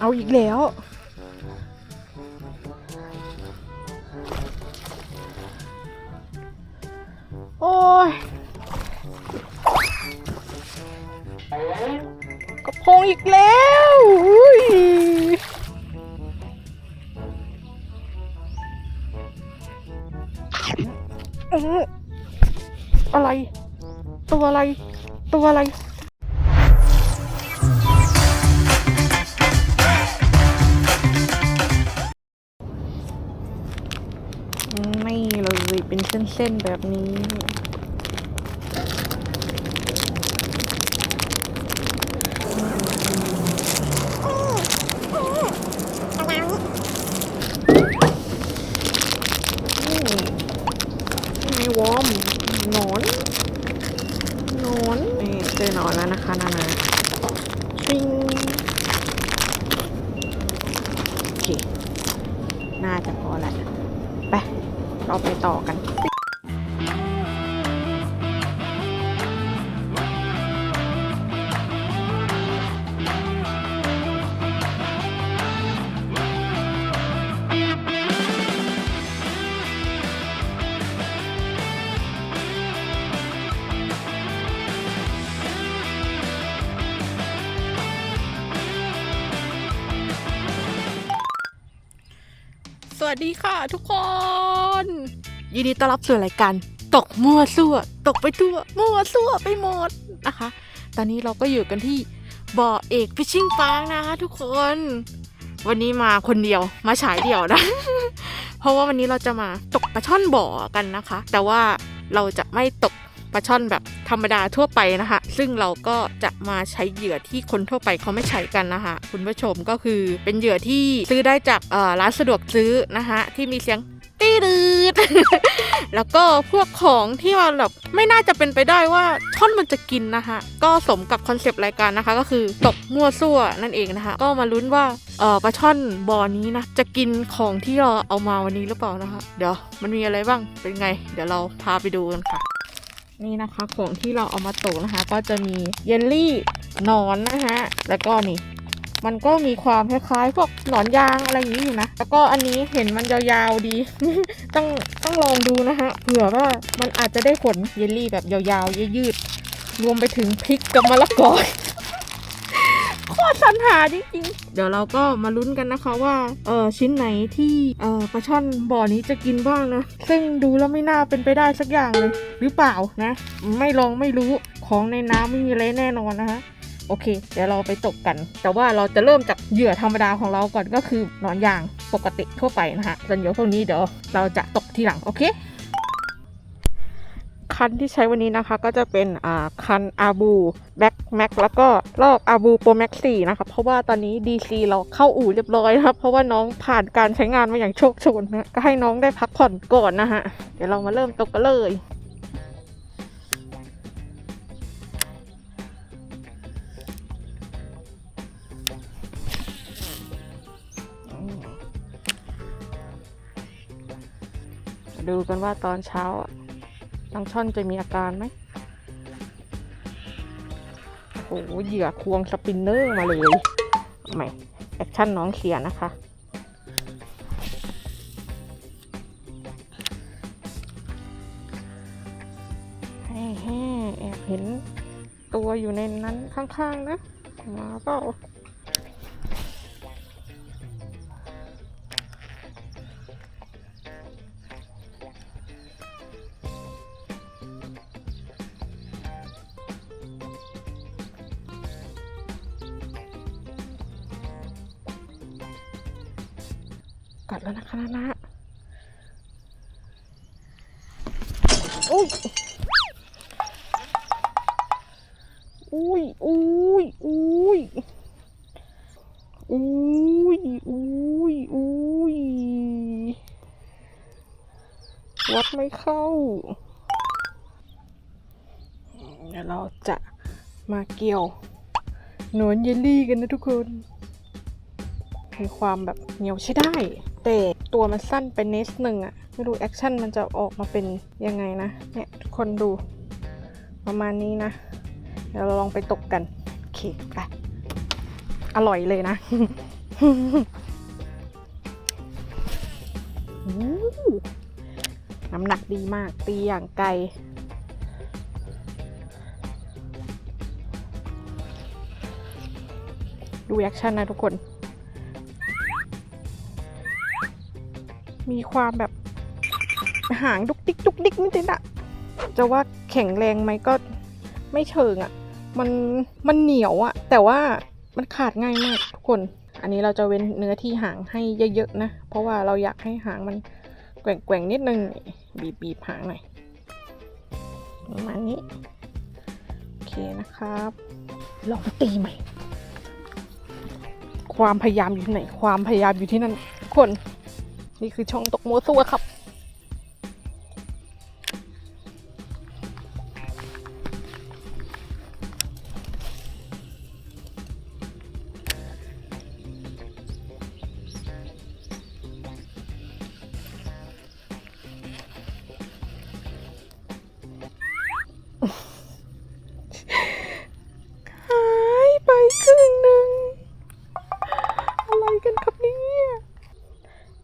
เอาอีกแล้ว โอ้ยกระพงอีกแล้วอุ้ยเอออะไร ตัวอะไร ตัวอะไร เส้นๆแบบนี้ มีวอร์มหนอนหนอนนี่เจอหนอนแล้วนะคะนานาชิงโอเคน่าจะพอแหละไป เราไปต่อกัน ดีค่ะทุกคน ยินดีต้อนรับสู่รายการตกมั่วซั่ว ตกไปทั่ว มั่วซั่วไปหมดนะคะ ตอนนี้เราก็อยู่กันที่บ่อเอกฟิชชิ่งฟาร์นะคะทุกคน วันนี้มาคนเดียวมาฉายเดี่ยวนะ เพราะว่าวันนี้เราจะมาตกปลาช่อนบ่อกันนะคะ แต่ว่าเราจะไม่ตก ปลาช่อนแบบธรรมดาทั่วไปนะคะ ซึ่งเราก็จะมาใช้เหยื่อที่คนทั่วไปเขาไม่ใช้กันนะคะ คุณผู้ชมก็คือเป็นเหยื่อที่ซื้อได้จากร้านสะดวกซื้อนะคะที่มีเสียงตีดืดแล้วก็พวกของที่มันแบบไม่น่าจะเป็นไปได้ว่าช่อนมันจะกินนะคะ ก็สมกับคอนเซปต์รายการนะคะ ก็คือตกมั่วซั่วนั่นเองนะคะ ก็มาลุ้นว่าเออปลาช่อนบอนี้นะ จะกินของที่เราเอามาวันนี้หรือเปล่านะคะ เดี๋ยวมันมีอะไรบ้างเป็นไง เดี๋ยวเราพาไปดูกันค่ะ นี่นะคะของที่เราเอามาตกนะคะ ก็จะมีเยลลี่นอนนะคะแล้วก็นี่มันก็มีความคล้ายๆพวกหนอนยางอะไรอย่างนี้อยู่นะ แล้วก็อันนี้เห็นมันยาวๆดี ต้องต้องลองดูนะคะเผื่อว่ามันอาจจะได้ผลเยลลี่แบบยาวๆยืดๆรวมไปถึงพริกกับมะละกอ โคตรสรรหาจริงๆ เดี๋ยวเราก็มาลุ้นกันนะคะว่าเออชิ้นไหนที่เออปลาช่อนบ่อนี้จะกินบ้างนะ ซึ่งดูแล้วไม่น่าเป็นไปได้สักอย่างเลย หรือเปล่านะ ไม่ลองไม่รู้ของในน้ำไม่มีอะไรแน่นอนนะคะโอเค เดี๋ยวเราไปตกกัน แต่ว่าเราจะเริ่มจากเหยื่อธรรมดาของเราก่อนก็คือหนอนยางปกติทั่วไปนะคะส่วนเหยื่อพวกนี้เดี๋ยวเราจะตกทีหลัง โอเค คันที่ใช้วันนี้นะคะ ก็จะเป็นอ่าคันอาบูแบ็กแม็กแล้วก็ลอกอาบูโปรแม็กสี่นะคะ เพราะว่าตอนนี้ DC เราเข้าอู่เรียบร้อยนะครับ เพราะว่าน้องผ่านการใช้งานมาอย่างโชคโชนนะก็ให้น้องได้พักผ่อนก่อนนะฮะ เดี๋ยวเรามาเริ่มตกกันเลยดูกันว่าตอนเช้า น้องช่อนจะมีอาการไหมโอ้โหเหยื่อควงสปินเนอร์มาเลยเอาใหม่แอคชั่นน้องเคลียนะคะ แฮ่แอบเห็นตัวอยู่ในนั้นข้างๆนะ มาเปล่า กัดแล้วนะคะนานะอุ้ย อุ้ย อุ้ย อุ้ย อุ้ย อุ้ย อุ้ย วัดไม่เข้า เดี๋ยวเราจะมาเกี่ยวหนอนเยลลี่กันนะทุกคน มีความแบบเหนียวใช้ได้ แต่ตัวมันสั้นไปนิดหนึ่งอะไม่รู้แอคชั่นมันจะออกมาเป็นยังไงนะ เนี่ยทุกคนดูประมาณนี้นะ เดี๋ยวเราลองไปตกกันโอเคไปอร่อยเลยนะน้ำหนักดีมากตีอย่างไกลดูแอคชั่นนะทุกคน มีความแบบหางดุกดิกดุกดิกนิดๆอะจะว่าแข็งแรงไหมก็ไม่เชิงอะมันมันเหนียวอะแต่ว่ามันขาดง่ายมากทุกคน อันนี้เราจะเว้นเนื้อที่หางให้เยอะๆนะ เพราะว่าเราอยากให้หางมันแกว่งๆนิดนึงบีบบีบๆหางหน่อยประมาณนี้โอเคนะครับ ลองตีใหม่ ความพยายามอยู่ที่ไหน ความพยายามอยู่ที่นั่นทุกคน นี่คือช่องตกโมซัวครับ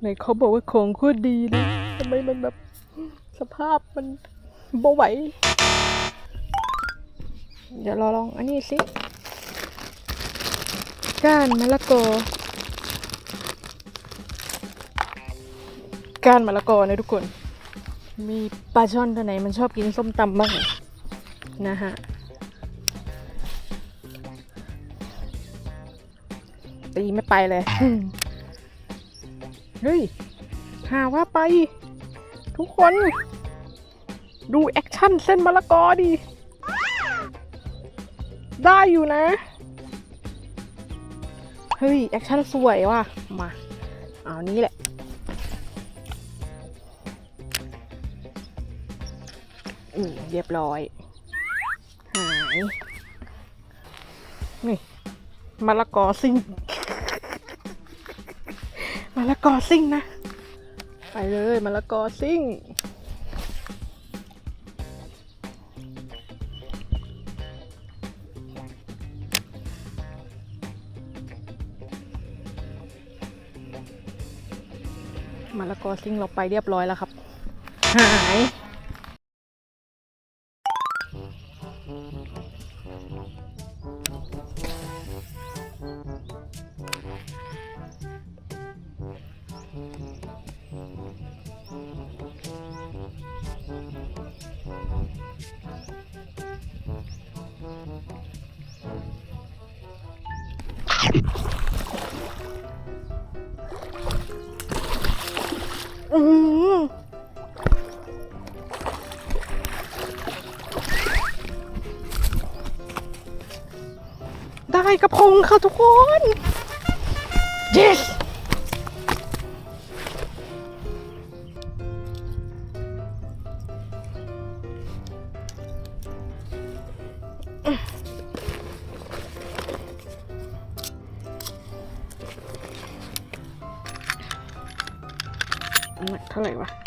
ไหนเขาบอกว่าของโคตรดีเลยทำไมมันแบบสภาพมันบ่ไหว เดี๋ยวเราลองอันนี้สิ ก้านมะละกอ ก้านมะละกอนะทุกคน มีปลาช่อนตัวไหนมันชอบกินส้มตำบ้างนะฮะตีไม่ไปเลย เฮ้ย หาว่าไป ทุกคน ดูแอคชั่นเส้นมะละกอดิได้อยู่นะ เฮ้ย แอคชั่นสวยว่ะ มา เอานี้แหละอืมเรียบร้อย หาย นี่มะละกอซิ่ง มะละกอซิ่งนะ ไปเลยมะละกอซิ่งมะละกอซิ่งเราไปเรียบร้อยแล้วครับ หาย งค่ะทุกคน yes น้ำหนักเท่าไหร่วะ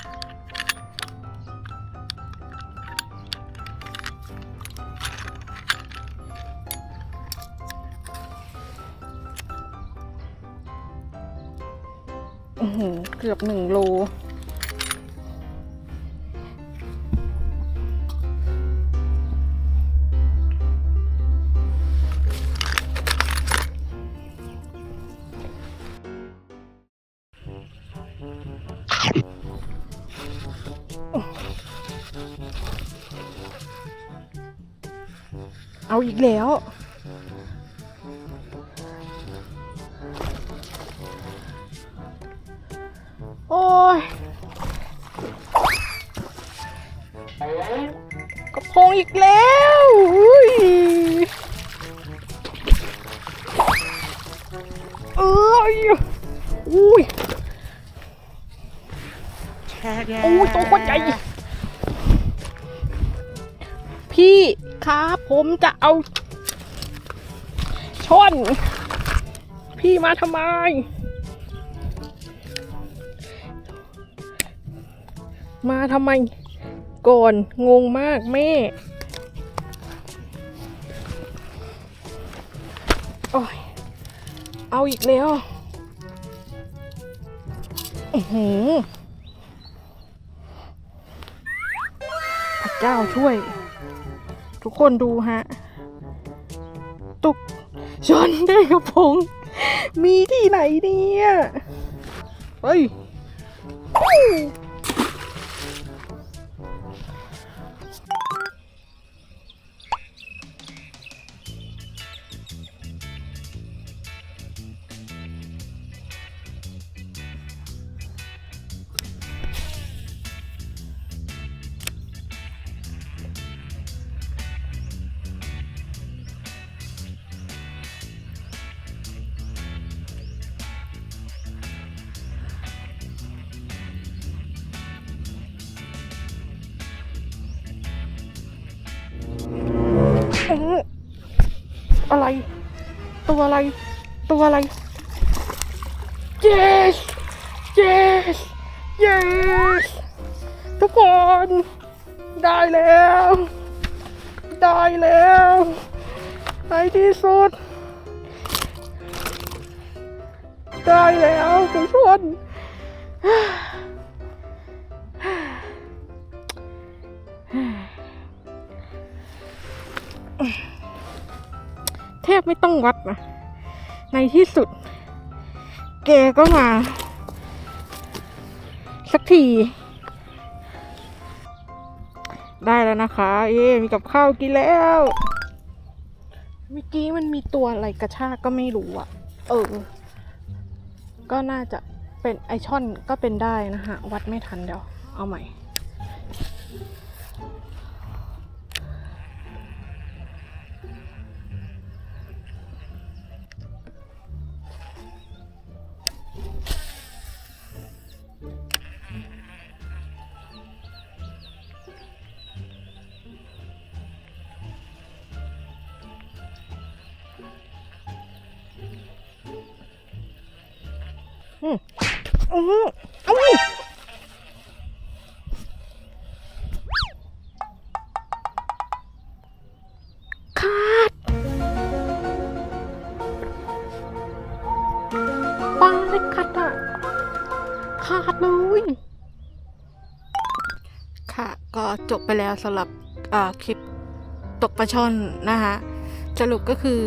อือหือเกือบหนึ่งโล เอาอีกแล้ว โอ้ยกระพงอีกแล้วอุ้ยเอ้ยอุ้ยโอ้ยตัวโคตรใหญ่ พี่ครับผมจะเอาช่อนพี่มาทำไม มาทำไมก่อนงงมากแม่โอ้ยเอาอีกแล้วโอ้โหพระเจ้าช่วย ทุกคนดูฮะ ตุกชนได้กระพง มีที่ไหนเนี่ย เฮ้ย อ๊ะอะไร ตัวอะไร ตัวอะไร yes yes yes ทุกคน ได้แล้ว ได้แล้วในที่สุด ได้แล้วทุกคน ทบไม่ต้องวัดนะ ในที่สุด แกก็มา สักที ได้แล้วนะคะ เอ๊มีกับข้าวกินแล้วเมื่อกี้มันมีตัวอะไรกระชากก็ไม่รู้อะเออ ก็น่าจะเป็นไอช่อนก็เป็นได้นะฮะ วัดไม่ทันเดี๋ยว เอาใหม่ อืมอืมขาดปลาเลยขาดอะขาดเลยค่ะ ก็จบไปแล้วสำหรับคลิปตกปลาช่อนนะคะสรุปก็คือ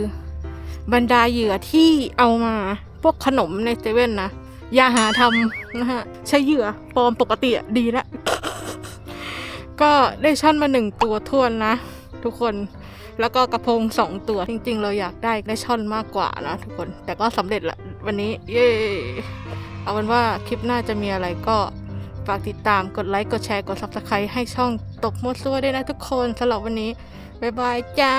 บรรดาเหยื่อที่เอามาพวกขนมในเซเว่นนะ อย่าหาทำนะฮะ ใช้เหยื่อปลอมปกติดีแล้ว ก็ได้ช่อนมาหนึ่งตัวทวนนะ ทุกคนแล้วก็กระพงสองตัวจริง ๆ เราอยากได้ได้ช่อนมากกว่านะทุกคน แต่ก็สำเร็จละวันนี้ เย้เอาเป็นว่าคลิปหน้าจะมีอะไรก็ฝากติดตามกดไลค์ กดแชร์ กด subscribe ให้ช่องตกมดซัวด้วยนะทุกคนสำหรับวันนี้ บ๊ายบายจ้า